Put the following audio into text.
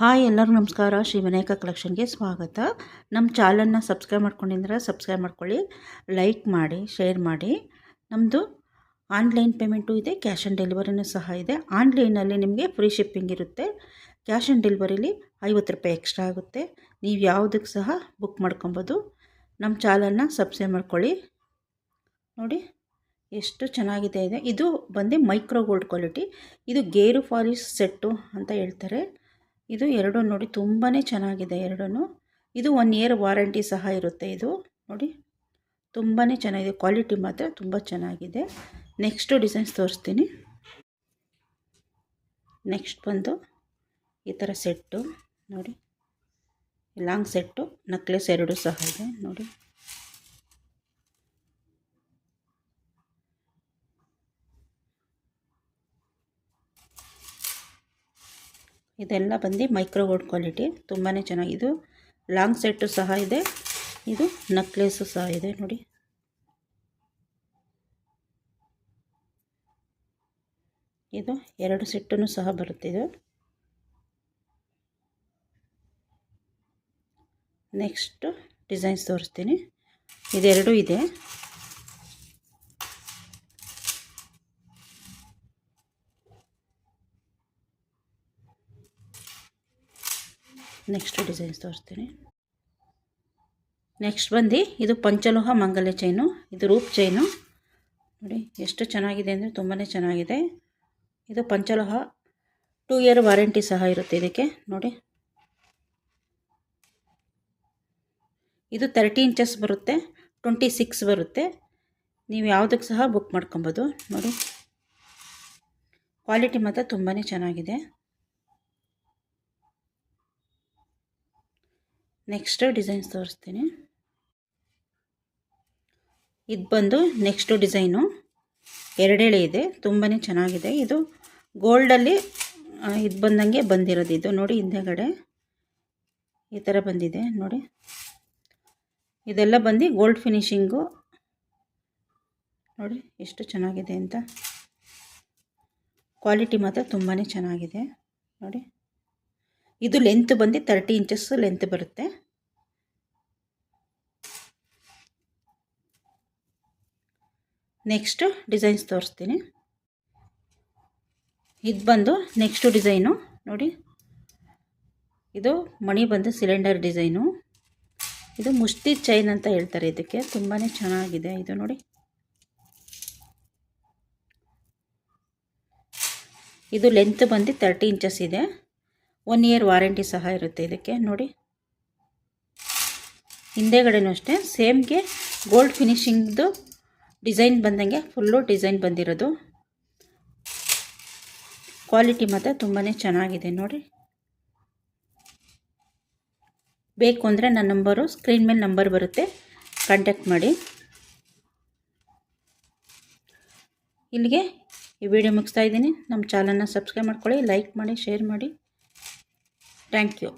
Hi ಎಲ್ಲರೂ ನಮಸ್ಕಾರ ಶ್ರೀ ವಿನಾಯಕ ಕಲೆಕ್ಷನ್ಗೆ ಸ್ವಾಗತ. ನಮ್ಮ ಚಾನಲ್ನ ಸಬ್ಸ್ಕ್ರೈಬ್ ಮಾಡ್ಕೊಂಡಿದ್ರೆ ಸಬ್ಸ್ಕ್ರೈಬ್ ಮಾಡ್ಕೊಳ್ಳಿ, ಲೈಕ್ ಮಾಡಿ, ಶೇರ್ ಮಾಡಿ. ನಮ್ಮದು ಆನ್ಲೈನ್ ಪೇಮೆಂಟು ಇದೆ, ಕ್ಯಾಶ್ ಆನ್ ಡೆಲಿವರಿನೂ ಸಹ ಇದೆ. ಆನ್ಲೈನಲ್ಲಿ ನಿಮಗೆ ಫ್ರೀ ಶಿಪ್ಪಿಂಗ್ ಇರುತ್ತೆ. ಕ್ಯಾಶ್ ಆನ್ ಡೆಲಿವರಿಲಿ ಐವತ್ತು ರೂಪಾಯಿ ಎಕ್ಸ್ಟ್ರಾ ಆಗುತ್ತೆ. ನೀವು ಯಾವುದಕ್ಕೆ ಸಹ ಬುಕ್ ಮಾಡ್ಕೊಬೋದು. ನಮ್ಮ ಚಾನಲ್ನ ಸಬ್ಸ್ಕ್ರೈಬ್ ಮಾಡ್ಕೊಳ್ಳಿ. ನೋಡಿ, ಎಷ್ಟು ಚೆನ್ನಾಗಿದೆ ಇದೆ. ಇದು ಬಂದು ಮೈಕ್ರೋ ಗೋಲ್ಡ್ ಕ್ವಾಲಿಟಿ. ಇದು ಗೇರು ಫಾಲಿಸ್ ಸೆಟ್ಟು ಅಂತ ಹೇಳ್ತಾರೆ. ಇದು ಎರಡು ನೋಡಿ ತುಂಬಾ ಚೆನ್ನಾಗಿದೆ ಎರಡೂ ಇದು ಒನ್ ಇಯರ್ ವಾರಂಟಿ ಸಹ ಇರುತ್ತೆ ಇದು. ನೋಡಿ ತುಂಬಾ ಚೆನ್ನಾಗಿದೆ. ಕ್ವಾಲಿಟಿ ಮಾತ್ರ ತುಂಬ ಚೆನ್ನಾಗಿದೆ. ನೆಕ್ಸ್ಟು ಡಿಸೈನ್ಸ್ ತೋರಿಸ್ತೀನಿ. ನೆಕ್ಸ್ಟ್ ಬಂದು ಈ ಥರ ಸೆಟ್ಟು ನೋಡಿ ಲಾಂಗ್ ಸೆಟ್ಟು ನಕ್ಲೆಸ್ ಎರಡು ಸಹ ಇದೆ. ನೋಡಿ. ಇದೆಲ್ಲ ಬಂದು ಮೈಕ್ರೋ ಕ್ವಾಲಿಟಿ ತುಂಬಾ ಚೆನ್ನಾಗಿದ್ದು ಲಾಂಗ್ ಸೆಟ್ಟು ಸಹ ಇದೆ. ಇದು ನಕ್ಲೇಸು ಸಹ ಇದೆ ನೋಡಿ. ಇದು ಎರಡು ಸೆಟ್ಟೂ ಸಹ ಬರುತ್ತೆ ಇದು. ನೆಕ್ಸ್ಟ್ ಡಿಸೈನ್ಸ್ ತೋರಿಸ್ತೀನಿ. ಇದೆರಡೂ ಇದೆ. ನೆಕ್ಸ್ಟ್ ಡಿಸೈನ್ಸ್ ತೋರಿಸ್ತೀನಿ. ನೆಕ್ಸ್ಟ್ ಬಂದು ಇದು ಪಂಚಲೋಹ ಮಂಗಲ್ಯ ಚೈನು ಇದು ರೂಪ್ ಚೈನು ನೋಡಿ, ಎಷ್ಟು ಚೆನ್ನಾಗಿದೆ ಅಂದರೆ ತುಂಬಾ ಚೆನ್ನಾಗಿದೆ. ಇದು ಪಂಚಲೋಹ ಟೂ ಇಯರ್ ವಾರಂಟಿ ಸಹ ಇರುತ್ತೆ ಇದಕ್ಕೆ. ನೋಡಿ. ಇದು ತರ್ಟಿ ಇಂಚಸ್ ಬರುತ್ತೆ ಟ್ವೆಂಟಿ ಸಿಕ್ಸ್ ಬರುತ್ತೆ. ನೀವು ಯಾವುದಕ್ಕೆ ಸಹ ಬುಕ್ ಮಾಡ್ಕೊಬೋದು. ನೋಡಿ. ಕ್ವಾಲಿಟಿ ಮಾತ್ರ ತುಂಬಾ ಚೆನ್ನಾಗಿದೆ. ನೆಕ್ಸ್ಟ್ ಡಿಸೈನ್ಸ್ ತೋರಿಸ್ತೀನಿ. ಇದು ಬಂದು ನೆಕ್ಸ್ಟು ಡಿಸೈನು ಎರಡೆಳೆ ಇದೆ ತುಂಬಾ ಚೆನ್ನಾಗಿದೆ. ಇದು ಗೋಲ್ಡಲ್ಲಿ ಇದು ಬಂದಂಗೆ ಬಂದಿರೋದು ಇದು. ನೋಡಿ ಹಿಂದೆಗಡೆ ಈ ಥರ ಬಂದಿದೆ, ನೋಡಿ. ಇದೆಲ್ಲ ಬಂದು ಗೋಲ್ಡ್ ಫಿನಿಶಿಂಗು ನೋಡಿ ಎಷ್ಟು ಚೆನ್ನಾಗಿದೆ ಅಂತ. ಕ್ವಾಲಿಟಿ ಮಾತ್ರ ತುಂಬಾ ಚೆನ್ನಾಗಿದೆ. ನೋಡಿ. ಇದು ಲೆಂತ್ ಬಂದು ತರ್ಟಿ ಇಂಚಸ್ ಲೆಂತ್ ಬರುತ್ತೆ. ನೆಕ್ಸ್ಟ್ ಡಿಸೈನ್ಸ್ ತೋರಿಸ್ತೀನಿ. ಇದು ಬಂದು ನೆಕ್ಸ್ಟು ಡಿಸೈನು ನೋಡಿ. ಇದು ಮಣಿ ಬಂದು ಸಿಲಿಂಡರ್ ಡಿಸೈನು ಇದು ಮುಷ್ಟಿ ಚೈನ್ ಅಂತ ಹೇಳ್ತಾರೆ ಇದಕ್ಕೆ. ತುಂಬಾ ಚೆನ್ನಾಗಿದೆ ಇದು ನೋಡಿ. ಇದು ಲೆಂತ್ ಬಂದು ತರ್ಟಿ ಇಂಚಸ್ ಇದೆ. ಒನ್ ಇಯರ್ ವಾರಂಟಿ ಸಹ ಇರುತ್ತೆ ಇದಕ್ಕೆ, ನೋಡಿ. ಹಿಂದೆಗಡೆನೂ ಅಷ್ಟೇ ಸೇಮ್ಗೆ ಗೋಲ್ಡ್ ಫಿನಿಶಿಂಗ್ದು ಡಿಸೈನ್ ಬಂದಂಗೆ ಫುಲ್ಲು ಡಿಸೈನ್ ಬಂದಿರೋದು. ಕ್ವಾಲಿಟಿ ಮಾತ್ರ ತುಂಬಾ ಚೆನ್ನಾಗಿದೆ, ನೋಡಿ. ಬೇಕು ಅಂದರೆ ನನ್ನ ನಂಬರು ಸ್ಕ್ರೀನ್ ಮೇಲೆ ನಂಬರ್ ಬರುತ್ತೆ ಕಾಂಟ್ಯಾಕ್ಟ್ ಮಾಡಿ. ಇಲ್ಲಿಗೆ ಈ ವಿಡಿಯೋ ಮುಗಿಸ್ತಾ ಇದ್ದೀನಿ. ನಮ್ಮ ಚಾನಲ್ನ ಸಬ್ಸ್ಕ್ರೈಬ್ ಮಾಡ್ಕೊಳ್ಳಿ ಲೈಕ್ ಮಾಡಿ ಶೇರ್ ಮಾಡಿ. Thank you